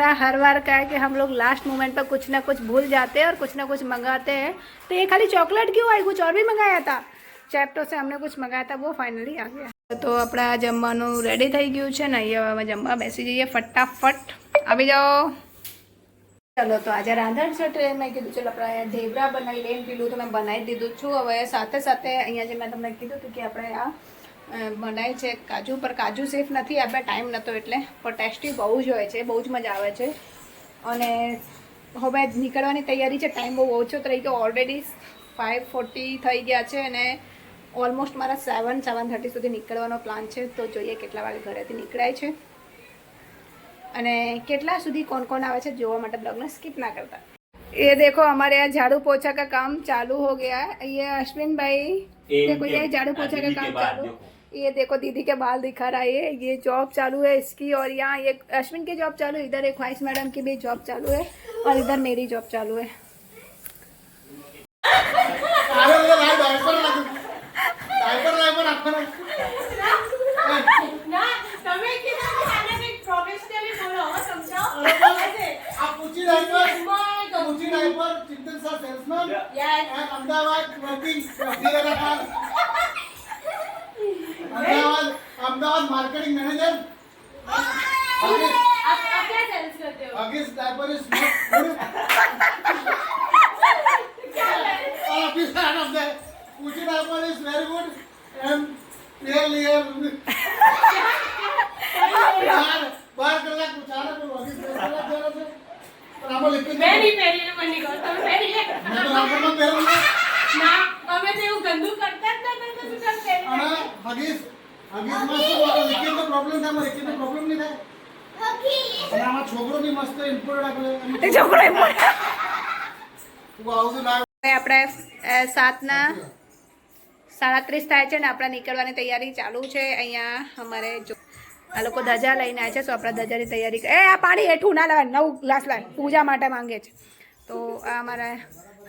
हर बार क्या है कि हम लोग लास्ट मोमेंट पर कुछ ना कुछ भूल जाते हैं और कुछ ना कुछ मंगाते हैं तो ये खाली चॉकलेट क्यों आई कुछ और भी मंगाया था ચેપ્ટો से हमने कुछ मंगाया था वो फाइनली आ गया તો આપણે આ જમવાનું રેડી થઈ ગયું છે ને અહીંયા હવે જમવા બેસી જઈએ ફટાફટ આવી જાઓ ચલો તો આજે રાંધણ છે તો મેં કીધું ચલો આપણે અહીંયા ઢેબરા બનાવી લઈને પેલું તો મેં બનાવી દીધું છું હવે સાથે સાથે અહીંયા જે મેં તમને કીધું હતું કે આપણે આ અ, બનાવી છે કાજુ પર કાજુ સેફ નથી આપણે ટાઈમ નહોતો એટલે પણ ટેસ્ટી બહુ જ હોય છે બહુ જ મજા આવે છે અને હવે નીકળવાની તૈયારી છે ટાઈમ બહુ ઓછો થઈ ગયો ઓલરેડી ફાઇવ ફોર્ટી થઈ ગયા છે અને ઓલમોસ્ટ મારા સેવન સેવન થર્ટી સુધી નીકળવાનો પ્લાન છે તો જોઈએ કેટલા વાગે ઘરેથી નીકળાય છે અને કેટલા સુધી કોણ કોણ આવે છે જોવા માટે બ્લોગને સ્કીપ ના કરતા ये देखो हमारे यहाँ झाड़ू पोछा का काम चालू हो गया है ये अश्विन भाई एक देखो ये के- झाड़ू पोछा का दीदी के काम बाद चालू देखो। ये देखो दीदी के बाल दिखा रहा है ये जॉब चालू है इसकी और यहाँ ये अश्विन की जॉब चालू है इधर एक ख्वाहिश मैडम की भी जॉब चालू है और इधर मेरी जॉब चालू है। मार्केटिंग मैनेजर आप એવું ગંદુ કરતા છોકરો આવું આપણે સાતના સાડત્રીસ થાય છે ને આપણે નીકળવાની તૈયારી ચાલુ છે. અહીંયા અમારે જો આ લોકો ધજા લઈને આવ્યા છે તો આપણે ધજાની તૈયારી એ આ પાણી હેઠું ના લાવે નવું ગ્લાસ લાવે પૂજા માટે માંગે છે. તો આ અમારા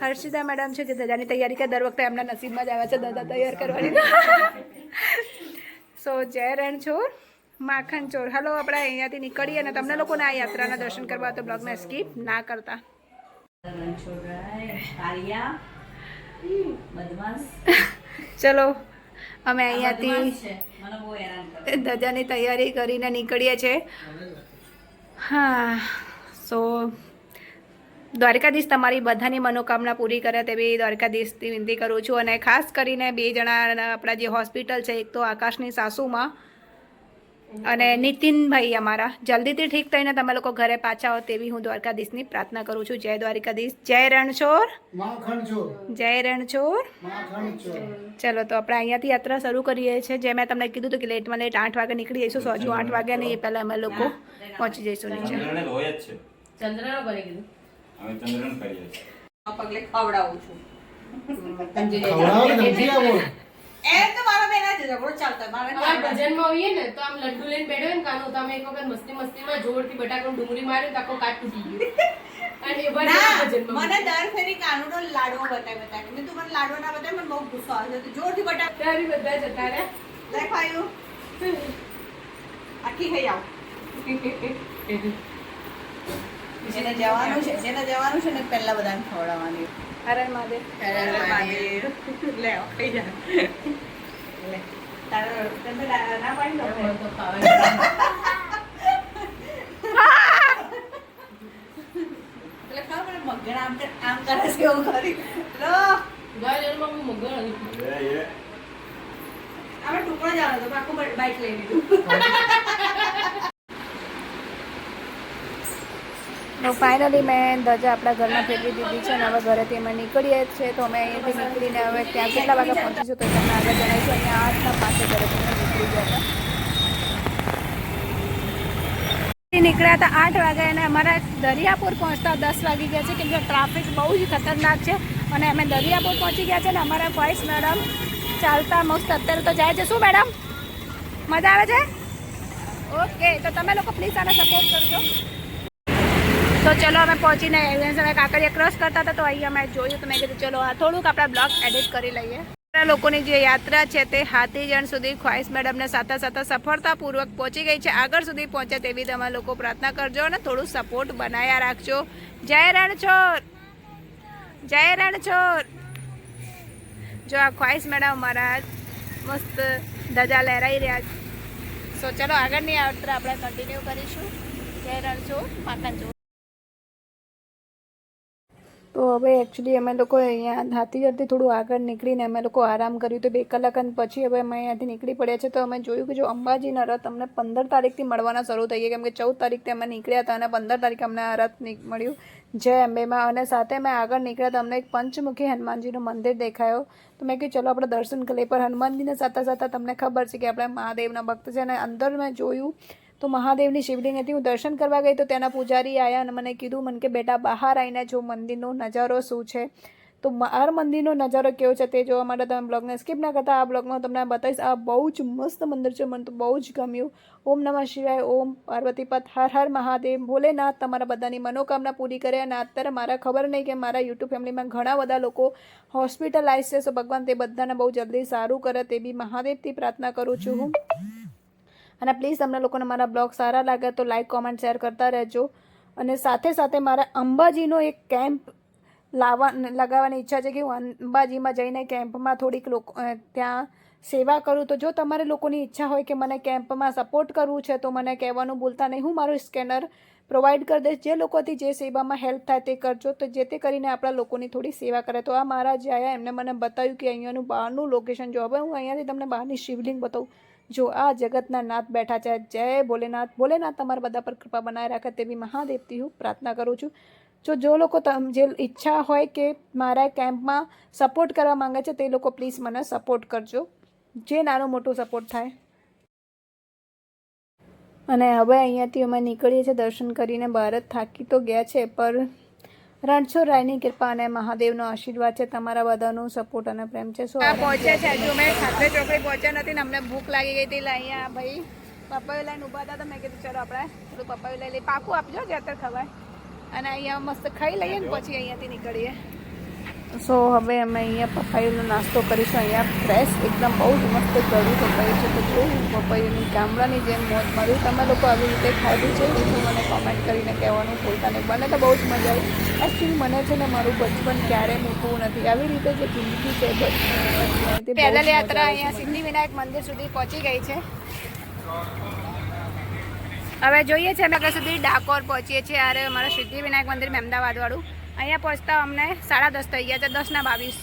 હર્ષિતા મેડમ છે જે ધજાની તૈયારી કરે દર વખતે એમના નસીબમાં જ આવે છે ધજા તૈયાર કરવાની. સો જય રણછોડ, માખણ ચોર હલો, આપણે અહીંયાથી નીકળીએ અને તમને લોકોને આ યાત્રાના દર્શન કરવા તો બ્લોગને સ્કીપ ના કરતા. ચલો, અમે અહીંયાથી ધજાની તૈયારી કરીને નીકળીએ છીએ. હા સો દ્વારકાધીશ તમારી બધાની મનોકામના પૂરી કરે તેવી દ્વારકાધીશથી વિનંતી કરું છું અને ખાસ કરીને બે જણા આપણા જે હોસ્પિટલ છે એક તો આકાશની સાસુમાં અને નીતિનભાઈ અમારા. જલ્દીથી ઠીક થઈને તમે લોકો ઘરે પાછા હો તેવી હું દ્વારકાધીશની પ્રાર્થના કરું છું. જય દ્વારકાધીશ. જય રણછોર જય રણછોર માખણ ચલો તો આપણે અહીંયાથી યાત્રા શરૂ કરીએ છીએ. જે મેં તમને કીધું હતું કે લેટમાં લેટ આઠ વાગે નીકળી જઈશું સોજુ આઠ વાગ્યા નહીં એ પહેલાં અમે લોકો પહોંચી જઈશું નીચે. ચંદ્રને કીધું. અમે ચંદ્રન કરીએ છીએ પગલે ખવડાવું છું. ખવડાવો ને સમજી આવો એમ તો મારા બેના જ ઝઘડો ચાલતો મારે ભજનમાં હોઈએ ને તો આમ લડ્ડુ લઈને બેઠો ને કાનો તો અમે એક વખત મસ્તી મસ્તીમાં જોરથી બટાકાનું ડુંગળી માર્યું તો આખો તૂટી ગયો. મને દર ફેરી કાનુડો લાડવો બતાવી બતાવી. મેં તું મને લાડવો ના બતાવી મને બહુ ગુસ્સો આવે છે. જોરથી ત્યારે બધા જતા રહ્યા. દેખાયું? આખી ખાઈ આવ જેને જવાનું છે જેને જવાનું છે ને પહેલા બધાને ખવડાવવાની. હરણ મહાદેવ. લે ખાઈ જા. લે. તારે ના પાડી દો તો એટલે ખબર પડે મગણ આમ આમ કરે છે એવું કરી. લો. ગયા મગર આપણે ટુકડો જ આવ્યો પણ આખું બાઈક લઈ લીધું. તો ફાઇનલી મેં ધજા આપણા ઘરમાં ફેરવી દીધી છે અને હવે ઘરેથી અમે નીકળીએ જ છે તો અમે અહીંયાથી નીકળીને હવે ત્યાં કેટલા વાગે પહોંચીશું તો તમને આગળ જણાવીશું. અને આઠના પાસે ઘરેથી અમે નીકળી ગયા હતા. નીકળ્યા હતા આઠ વાગે અને અમારા દરિયાપુર પહોંચતા દસ વાગી ગયા છે. કેમ કે ટ્રાફિક બહુ જ ખતરનાક છે અને અમે દરિયાપુર પહોંચી ગયા છે ને અમારા વોઇસ મેડમ ચાલતા મસ્ત અત્યારે તો જાય છે. શું મેડમ મજા આવે છે? ઓકે તો તમે લોકો પ્લીઝ આને સપોર્ટ કરજો. તો ચલો અમે પહોંચીને એવિયન્સ અમે કાંકરિયા ક્રોસ કરતા હતા, તો અહીંયા અમે જોયું તો મેં કીધું, ચલો, આ થોડુંક આપણા બ્લોગ એડિટ કરી લઈએ. લોકોની જે યાત્રા છે તે હાથીજણ સુધી ખ્વાઈસ મેડમને સાથે સાથે સફળતાપૂર્વક પહોંચી ગઈ છે. આગળ સુધી પહોંચે તેવી તમે લોકો પ્રાર્થના કરજો અને થોડું સપોર્ટ બનાયા રાખજો. જય રણછોડ! જય રણછોડ! જો આ ખ્વાઇશ મેડમ અમારા મસ્ત ધજા લહેરાઈ રહ્યા છે. સો ચલો આગળની યાત્રા આપણે કન્ટિન્યુ કરીશું. જય રણછોડ જો તો હવે એકચ્યુઅલી અમે લોકો અહીંયા હાથીજરથી થોડું આગળ નીકળીને અમે લોકો આરામ કર્યું તો બે કલાક પછી હવે અમે અહીંયાથી નીકળી પડ્યા છે. તો અમે જોયું કે જો અંબાજીના રથ અમને પંદર તારીખથી મળવાના શરૂ થઈ ગયા કેમ કે ચૌદ તારીખથી અમે નીકળ્યા હતા અને પંદર તારીખે અમને આ રથ મળ્યું જય અંબેમાં. અને સાથે અમે આગળ નીકળ્યા તો અમને એક પંચમુખી હનુમાનજીનું મંદિર દેખાયો. તો મેં કીધું, ચલો આપણે દર્શન કરીએ પર હનુમાનજીને સાથે સાથે તમને ખબર છે કે આપણે મહાદેવના ભક્ત છે અને અંદર મેં જોયું તો મહાદેવની શિવલિંગ હતી. હું દર્શન કરવા ગઈ તો તેના પૂજારી આવ્યા અને મને કીધું, મને કે બેટા, બહાર આવીને જો મંદિરનો નજારો શું છે? તો આ મંદિરનો નજારો કેવો છે તે જોવા માટે તમે બ્લોગને સ્કીપ ના કરતા. આ બ્લોગમાં તમને બતાવીશ. આ બહુ જ મસ્ત મંદિર છે. મને તો બહુ જ ગમ્યું. ઓમ નમઃ શિવાય. ઓમ પાર્વતીપત હર હર મહાદેવ. ભોલેનાથ તમારા બધાની મનોકામના પૂરી કરે અને અત્યારે મારા ખબર નહીં કે મારા યુટ્યુબ ફેમિલીમાં ઘણા બધા લોકો હોસ્પિટલાઇઝ છે. સો ભગવાન તે બધાને બહુ જલ્દી સારું કરે તે બી મહાદેવથી પ્રાર્થના કરું છું હું. અને પ્લીઝ તમને લોકોને મારા બ્લોગ સારા લાગે તો લાઈક, કોમેન્ટ, શેર કરતા રહેજો. અને સાથે સાથે મારા અંબાજીનો એક કેમ્પ લાવવા, લગાવવાની ઈચ્છા છે કે હું અંબાજીમાં જઈને કેમ્પમાં થોડીક લોકો ત્યાં સેવા કરું. તો જો તમારે લોકોની ઈચ્છા હોય કે મને કેમ્પમાં સપોર્ટ કરવું છે તો મને કહેવાનું ભૂલતા નહીં. હું મારું સ્કેનર પ્રોવાઈડ કરી દઈશ. જે લોકોથી જે સેવામાં હેલ્પ થાય તે કરજો. તો જે તે કરીને આપણા લોકોની થોડી સેવા કરે. તો આ મારા જે આવ્યા એમને મને બતાવ્યું કે અહીંયાનું બહારનું લોકેશન જો. હવે હું અહીંયાથી તમને બહારની શિવલિંગ બતાવું. જો આ જગતના નાથ બેઠા છે, જય ભોલેનાથ ભોલેનાથ તમારા બધા પર કૃપા બનાવી રાખે તેવી મહાદેવથી હું પ્રાર્થના કરું છું. જો જો લોકો તમ જે ઈચ્છા હોય કે મારા કેમ્પમાં સપોર્ટ કરવા માંગે છે, તે લોકો પ્લીઝ મને સપોર્ટ કરજો. જે નાનો મોટો સપોર્ટ થાય. અને હવે અહીંયાથી અમે નીકળીએ છીએ, દર્શન કરીને બહાર જ થાકી તો ગયા છે, પર રણછોડ રાયની કૃપા અને મહાદેવનો આશીર્વાદ છે. તમારા બધાનો સપોર્ટ અને પ્રેમ છે. સો પહોંચ્યા છે હજુ. મેં ખાતે ચોકડી પહોંચ્યા નથી ને અમને ભૂખ લાગી ગઈ હતી. એટલે અહીંયા ભાઈ પપ્પાયું લઈને ઊભા હતા તો મેં કીધું ચલો આપણે થોડું પપ્પાયું લઈ લઈ પાકું આપજો જે અત્યારે ખવાય. અને અહીંયા મસ્ત ખાઈ લઈએ ને પછી અહીંયાથી નીકળીએ. સો હવે અમે અહીંયા પપાઈનો નાસ્તો કરીશું. અહીંયા ફ્રેશ એકદમ બહુ જ મસ્ત ગળું પપાયું છે. તો જોવું પપાઈની ગામડાની જેમ મોત મળ્યું તમે લોકો આવી રીતે ખાધું છે એ તો મને કોમેન્ટ કરીને કહેવાનું ભૂલતા નહીં. મને તો બહુ જ મજા આવી. એકચ્યુઅલી મને છે ને મારું બચપન ક્યારે મૂકવું નથી. આવી રીતે જે જિંદગી છે બચપન પેદલ યાત્રા અહીંયા સિદ્ધિ વિનાયક મંદિર સુધી પહોંચી ગઈ છે. હવે જોઈએ છે અમે આગળ સુધી ડાકોર પહોંચીએ છીએ. અરે અમારા સિદ્ધિ વિનાયક મંદિર અમદાવાદ વાળું અહીંયા પહોંચતા અમને સાડા દસ થઈ ગયા છે દસના બાવીસ.